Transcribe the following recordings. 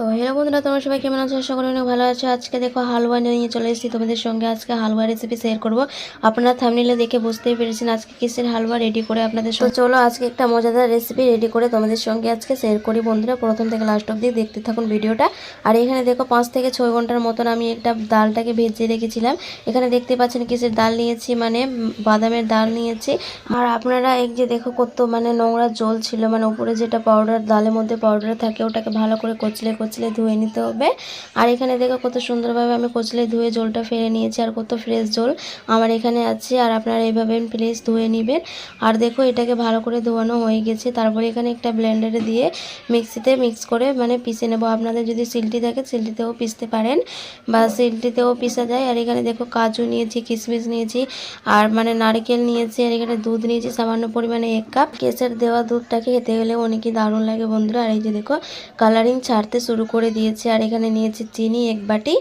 তো হ্যালো বন্ধুরা, তোমরা সবাই কেমন আছো? আশা করি অনেক ভালো আছো। আজকে দেখো হালুয়া নিয়ে চলে এসেছি। তোমাদের সঙ্গে আজকে হালুয়া রেসিপি শেয়ার করব। আপনারা থামনিলে দেখে বুঝতেই পেরেছেন আজকে কিসের হালুয়া রেডি করে আপনাদের সঙ্গে। চলো, আজকে একটা মজাদার রেসিপি রেডি করে তোমাদের সঙ্গে আজকে শেয়ার করি বন্ধুরা। প্রথম থেকে লাস্ট অব্দি দেখতে থাকুন ভিডিওটা। আর এখানে দেখো, পাঁচ থেকে ছয় ঘণ্টার মতন আমি একটা ডালটাকে ভেজে রেখেছিলাম। এখানে দেখতে পাচ্ছেন কিসের ডাল নিয়েছি মানে বাদামের ডাল নিয়েছি। আর আপনারা এই যে দেখো, কত মানে নোংরা জল ছিল মানে উপরে যেটা পাউডার ডালের মধ্যে পাউডার থাকে, ওটাকে ভালো করে কচলে কচলে ধুয়ে নিতে হবে। আর এখানে দেখো কত সুন্দরভাবে আমি কচলে ধুয়ে জলটা ফেলে নিয়েছি আর কত ফ্রেশ জল আমার এখানে আছে। আর আপনারা এইভাবে প্লিজ ধুয়ে নেবেন। আর দেখো এটাকে ভালো করে ধোয়ানো হয়ে গেছে। তারপরে এখানে একটা ব্লেন্ডারে দিয়ে মিক্সিতে মিক্স করে মানে পিষে নেব। আপনাদের যদি সিলটি থাকে সিলটিতেও পিষতে পারেন বা সিলটিতেও পিষা যায়। আর এখানে দেখো কাজু নিয়েছি কিশমিশ নিয়েছি, আর মানে নারকেল নিয়েছি, আর এখানে দুধ নিয়েছি, সামান্য পরিমাণে এক কাপ কেসের দেওয়া দুধটাকে খেতে গেলে অনেকই দারুণ লাগে বন্ধুরা। আর এই যে দেখো কালারিং ছাড়তে শুরু করে দিয়েছি আর এখানে নিয়েছি চিনি এক বাটি।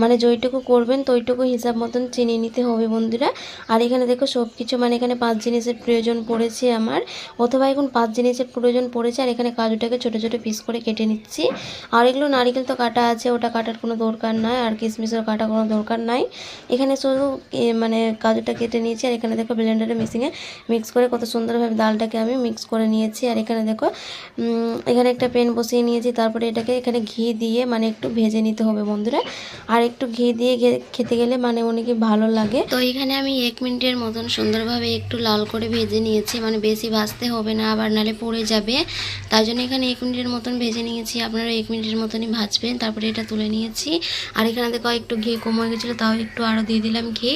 মানে যেইটুকু করবেন তো ওইটুকু হিসাব মতন চিনি নিতে হবে বন্ধুরা। আর এখানে দেখো সব কিছু মানে এখানে পাঁচ জিনিসের প্রয়োজন পড়েছে আমার। অথবা এখন পাঁচ জিনিসের প্রয়োজন পড়েছে আর এখানে কাজুটাকে ছোটো ছোটো পিস করে কেটে নিচ্ছি। আর এগুলো নারিকেল তো কাটা আছে, ওটা কাটার কোনো দরকার নাই। আর কিশমিশের কাটা কোনো দরকার নাই। এখানে শুধু মানে কাজুটা কেটে নিয়েছি। আর এখানে দেখো ব্লেন্ডারে মিক্সিংয়ে মিক্স করে কত সুন্দরভাবে ডালটাকে আমি মিক্স করে নিয়েছি। আর এখানে দেখো এখানে একটা পেন বসিয়ে নিয়েছি। তারপরে এটাকে এখানে ঘি দিয়ে মানে একটু ভেজে নিতে হবে বন্ধুরা। আর একটু ঘি দিয়ে খেতে গেলে মানে অনেকে ভালো লাগে। তো এখানে আমি এক মিনিটের মতন সুন্দরভাবে একটু লাল করে ভেজে নিয়েছি। মানে বেশি ভাজতে হবে না আবার নালে পড়ে যাবে। তার জন্য এখানে এক মিনিটের মতন ভেজে নিয়েছি। আপনারা এক মিনিটের মতনই ভাজবেন। তারপরে এটা তুলে নিয়েছি। আর এখানে দেখো একটু ঘি কম হয়ে গেছিল তাও একটু আরও দিয়ে দিলাম ঘি।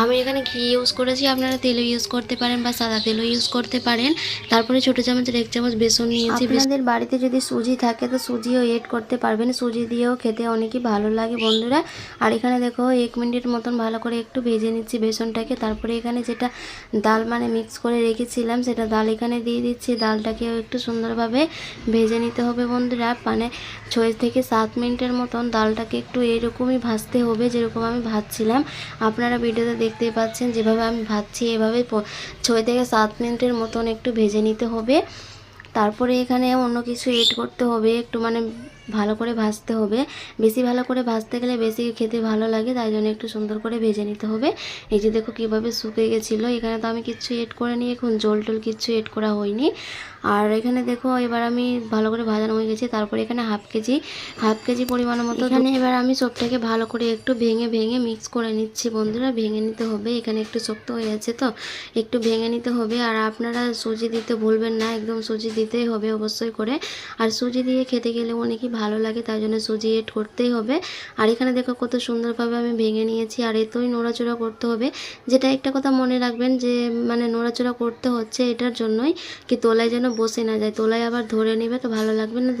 আমি এখানে ঘি ইউজ করেছি আপনারা তেলও ইউজ করতে পারেন বা সাদা তেলও ইউজ করতে পারেন। তারপরে ছোটো চামচের এক চামচ বেসন নিয়েছি। আপনাদের বাড়িতে যদি সুজি থাকে তো সুজিও এড করতে পারবেন। সুজি দিয়েও খেতে অনেকই ভালো লাগে বন্ধুরা। আর এখানে দেখো, এক মিনিট মতন ভালো করে একটু ভেজে নিচ্ছি বেসনটাকে। তারপরে এখানে যেটা ডাল মানে মিক্স করে রেখেছিলাম, সেটা ডাল এখানে দিয়ে দিচ্ছি। ডালটাকেও একটু সুন্দরভাবে ভেজে নিতে হবে বন্ধুরা। মানে ছয় থেকে সাত মিনিটের মতন ডালটাকে একটু এরকমই ভাজতে হবে যেরকম আমি ভাজছিলাম। আপনারা ভিডিওতে দেখতেই পাচ্ছেন, যেভাবে আমি ভাজছি, এভাবে ছয় থেকে সাত মিনিটের মতন একটু ভেজে নিতে হবে। তারপরে এখানে অন্য কিছু এড করতে হবে। একটু মানে ভালো করে ভাজতে হবে। বেশি ভালো করে ভাজতে গেলে বেশি খেতে ভালো লাগে, তাই জন্য একটু সুন্দর করে ভেজে নিতে হবে। এই যে দেখো কীভাবে শুকে গেছিল, এখানে তো আমি কিচ্ছু এড করে নিই এখন জল টল কিচ্ছু এড করা হয়নি। আর এখানে দেখো এবার আমি ভালো করে ভাজানো হয়ে গেছি, তারপরে এখানে হাফ কেজি হাফ কেজি পরিমাণ মতো এখানে এবার আমি সবটাকে ভালো করে একটু ভেঙে ভেঙে মিক্স করে নিচ্ছি বন্ধুরা, ভেঙে নিতে হবে। এখানে একটু শক্ত হয়ে আছে তো, একটু ভেঙে নিতে হবে। আর আপনারা সুজি দিতে ভুলবেন না, একদম সুজি দিতেই হবে অবশ্যই করে। আর সুজি দিয়ে খেতে গেলে অনেকই ভালো লাগে, তাই জন্য সুজি এড করতেই হবে। আর এখানে দেখো কত সুন্দরভাবে আমি ভেঙে নিয়েছি, আর এতই নড়াচড়া করতে হবে। যেটা একটা কথা মনে রাখবেন যে মানে নড়াচড়া করতে হচ্ছে এটার জন্যই কি তোলায় যেন বসে না যায়। তোলায় আবার ধরে নেবে তো ভালো লাগবে না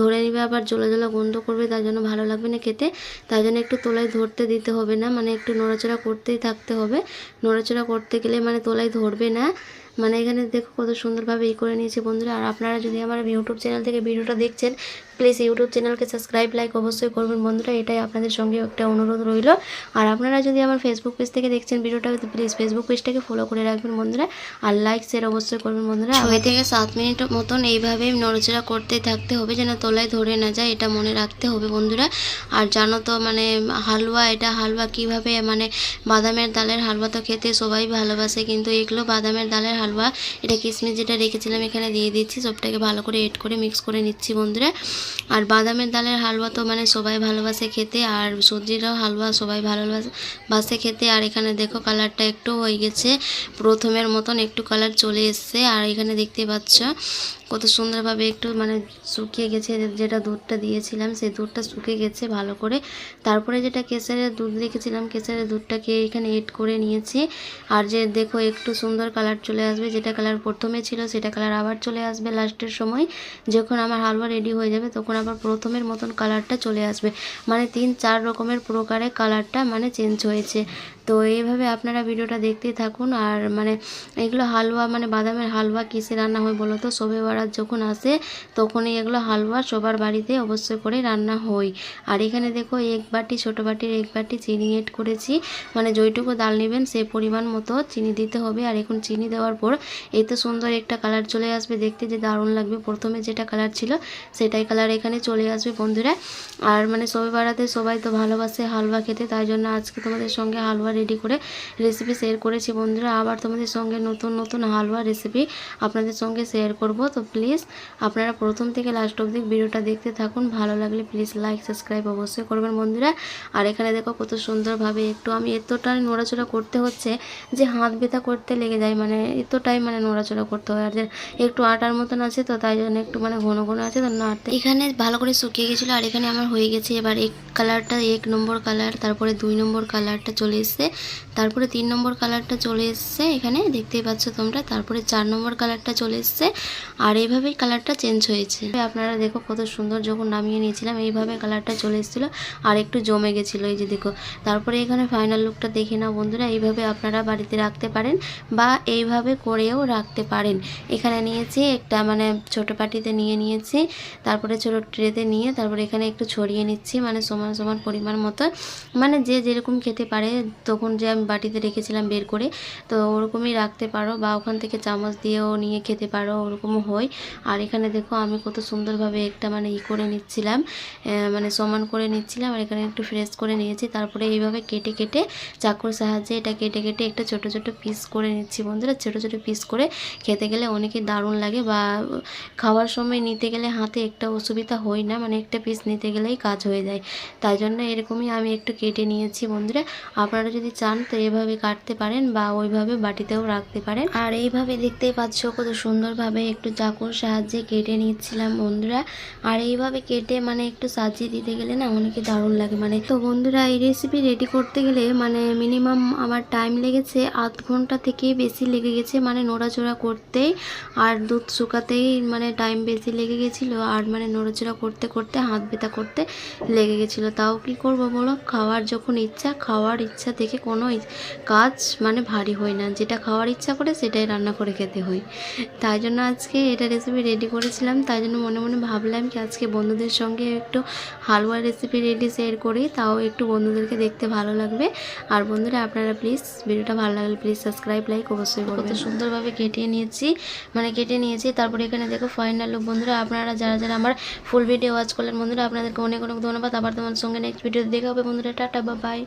ধরে নেবে আবার জোলা জোলা গন্ধ করবে তার জন্য ভালো লাগবে না খেতে। তাই জন্য একটু তোলায় ধরতে দিতে হবে না মানে একটু নড়াচড়া করতেই থাকতে হবে। নড়াচড়া করতে গেলে মানে তোলায় ধরবে না। মানে এখানে দেখো কত সুন্দরভাবে ই করে নিয়েছে বন্ধুরা। আর আপনারা যদি আমার ইউটিউব চ্যানেল থেকে ভিডিওটা দেখছেন প্লিজ ইউটিউব চ্যানেলকে সাবস্ক্রাইব, লাইক অবশ্যই করবেন। বন্ধুরা, এটাই আপনাদের সঙ্গে একটা অনুরোধ রইল। আর আপনারা যদি আমার ফেসবুক পেজ থেকে দেখছেন ভিডিওটা প্লিজ ফেসবুক পেজটাকে ফলো করে রাখবেন বন্ধুরা। আর লাইক শেয়ার অবশ্যই করবেন বন্ধুরা। ছয় থেকে সাত মিনিট মতন এইভাবে নড়াচড়া করতে থাকতে হবে, যেন তলায় ধরে না যায়, এটা মনে রাখতে হবে বন্ধুরা। আর জানো তো মানে হালুয়া, এটা হালুয়া কীভাবে মানে বাদামের ডালের হালুয়া তো খেতে সবাই ভালোবাসে, কিন্তু এগুলো বাদামের ডালের হালুয়া, এটা কিশমিশ যেটা রেখেছিলাম এখানে দিয়ে দিচ্ছি, সবটাকে ভালো করে এড করে মিক্স করে নিচ্ছি বন্ধুরা। আর বাদামের ডালের হালুয়া তো মানে সবাই ভালোবাসে খেতে, আর সবজিরও হালুয়া সবাই ভালোবাসে বাসে খেতে। আর এখানে দেখো কালারটা একটু হয়ে গেছে, প্রথমের মতন একটু কালার চলে এসছে, আর এখানে দেখতে পাচ্ছ কত সুন্দরভাবে একটু মানে শুকিয়ে গেছে যেটা দুধটা দিয়েছিলাম, সেই দুধটা শুকিয়ে গেছে ভালো করে। তারপরে যেটা কেসারের দুধ রেখেছিলাম কেসারের দুধটাকে এখানে এড করে নিয়েছি। আর যে দেখো, একটু সুন্দর কালার চলে আসবে, যেটা কালার প্রথমে ছিল সেটা কালার আবার চলে আসবে লাস্টের সময়। যখন আমার হালুয়া রেডি হয়ে যাবে, তখন আবার প্রথমের মতন কালারটা চলে আসবে। মানে তিন চার রকমের প্রকারে কালারটা মানে চেঞ্জ হয়েছে। তো এইভাবে আপনারা ভিডিওটা দেখতেই থাকুন। আর মানে এগুলো হালুয়া মানে বাদামের হালুয়া কিসে রান্না হয় বলো তো? শবে বারাত যখন আসে তখনই এগুলো হালুয়া সবার বাড়িতে অবশ্যই করে রান্না হয়। আর এখানে দেখো এক বাটি, ছোটো বাটির এক বাটি চিনি এড করেছি। মানে যেইটুকু ডাল নেবেন সে পরিমাণ মতো চিনি দিতে হবে। আর এখন চিনি দেওয়ার পর এই তো সুন্দর একটা কালার চলে আসবে। দেখতে যে দারুণ লাগবে। প্রথমে যেটা কালার ছিল সেটাই কালার এখানে চলে আসবে বন্ধুরা। আর মানে সবে বাড়াতে সবাই তো ভালোবাসে হালুয়া খেতে। তাই জন্য আজকে তোমাদের সঙ্গে হালুয়া রেডি করে রেসিপি শেয়ার করেছি বন্ধুরা। আবার তোমাদের সঙ্গে নতুন নতুন হালুয়া রেসিপি আপনাদের সঙ্গে শেয়ার করব। তো প্লিজ আপনারা প্রথম থেকে লাস্ট অবধি ভিডিওটা দেখতে থাকুন। ভালো লাগলে প্লিজ লাইক সাবস্ক্রাইব অবশ্যই করবেন বন্ধুরা। আর এখানে দেখো কত সুন্দরভাবে একটু আমি এতটাই নড়াচড়া করতে হচ্ছে যে হাত ব্যথা করতে লেগে যায়। মানে এতটাই মানে নড়াচড়া করতে হয়। আর একটু আটার মতন আছে তো, তাই জন্য একটু মানে ঘন ঘন আছে তো নাড়তে। এখানে ভালো করে শুকিয়ে গেছিল, আর এখানে আমার হয়ে গেছে। এবার এক কালারটা এক নম্বর কালার তারপরে দুই নম্বর কালারটা চলে এসছে। তারপরে তিন নম্বর কালারটা চলে এসছে এখানে, দেখতেই পাচ্ছ তোমরা। তারপরে চার নম্বর কালারটা চলে এসছে। আর এইভাবেই কালারটা চেঞ্জ হয়েছে। আপনারা দেখো কত সুন্দর যখন নামিয়ে নিয়েছিলাম, এইভাবে কালারটা চলে এসেছিল। আর একটু জমে গেছিল, এই যে দেখো। তারপরে এখানে ফাইনাল লুকটা দেখে নাও বন্ধুরা। এইভাবে আপনারা বাড়িতে রাখতে পারেন বা এইভাবে করেও রাখতে পারেন। এখানে নিয়েছি একটা মানে ছোটো পাটিতে নিয়ে নিয়েছি, তারপরে ছোটো ট্রেতে নিয়ে, তারপরে এখানে একটু ছড়িয়ে নিচ্ছি মানে সমান সমান পরিমাণ মতো। মানে যে যেরকম খেতে পারে তখন যে আমি বাটিতে রেখেছিলাম বের করে, তো ওরকমই রাখতে পারো বা ওখান থেকে চামচ দিয়েও নিয়ে খেতে পারো, ওরকমও হয়। আর এখানে দেখো আমি কত সুন্দরভাবে একটা মানে ই করে নিচ্ছিলাম মানে সমান করে নিচ্ছিলাম আর এখানে একটু ফ্রেশ করে নিয়েছি। তারপরে এইভাবে কেটে কেটে চাকুর সাহায্যে এটা কেটে কেটে একটা ছোট ছোট পিস করে নিচ্ছি বন্ধুরা। ছোট ছোট পিস করে খেতে গেলে অনেকই দারুণ লাগে বা খাওয়ার সময় নিতে গেলে হাতে একটা অসুবিধা হয় না মানে একটা পিস নিতে গেলেই কাজ হয়ে যায়। তাই জন্য এরকমই আমি একটু কেটে নিয়েছি বন্ধুরা। আপনারা চান, তো এভাবে কাটতে পারেন বা ওইভাবে বাটিতেও রাখতে পারেন। আর এইভাবে দেখতেই পাচ্ছ কত সুন্দরভাবে একটু চাকুর সাহায্যে কেটে নিচ্ছিলাম বন্ধুরা। আর এইভাবে কেটে মানে একটু সাজিয়ে দিতে গেলে না অনেকে দারুণ লাগে। মানে তো বন্ধুরা, এই রেসিপি রেডি করতে গেলে মানে মিনিমাম আমার টাইম লেগেছে আধ ঘণ্টা থেকে বেশি লেগে গেছে মানে নোড়াচোড়া করতেই আর দুধ শুকাতেই মানে টাইম বেশি লেগে গেছিল আর মানে নোড়াচোড়া করতে করতে, হাত ব্যথা করতে লেগে গেছিল। তাও কি করব বলো? খাওয়ার যখন ইচ্ছা, খাওয়ার ইচ্ছা থেকে কোনো কাজ মানে ভারী হয় না। যেটা খাওয়ার ইচ্ছা করে সেটাই রান্না করে খেতে হয়। তাই জন্য আজকে এটা রেসিপি রেডি করেছিলাম। তাই জন্য মনে মনে ভাবলাম কি আজকে বন্ধুদের সঙ্গে একটু হালুয়া রেসিপি রেডি শেয়ার করি। তাও একটু বন্ধুদেরকে দেখতে ভালো লাগবে। আর বন্ধুরা আপনারা প্লিজ ভিডিওটা ভালো লাগলে প্লিজ সাবস্ক্রাইব লাইক অবশ্যই করবেন। কত সুন্দরভাবে কেটে নিয়েছি। মানে কেটে নিয়েছি। তারপরে এখানে দেখো ফাইনাল লুক বন্ধুরা আপনারা যারা যারা আমার ফুল ভিডিও ওয়াচ করলেন বন্ধুরা আপনাদেরকে অনেক অনেক ধন্যবাদ। আবার তোমার সঙ্গে নেক্সট ভিডিও দেখা হবে। বন্ধুরা টাটা বা বাই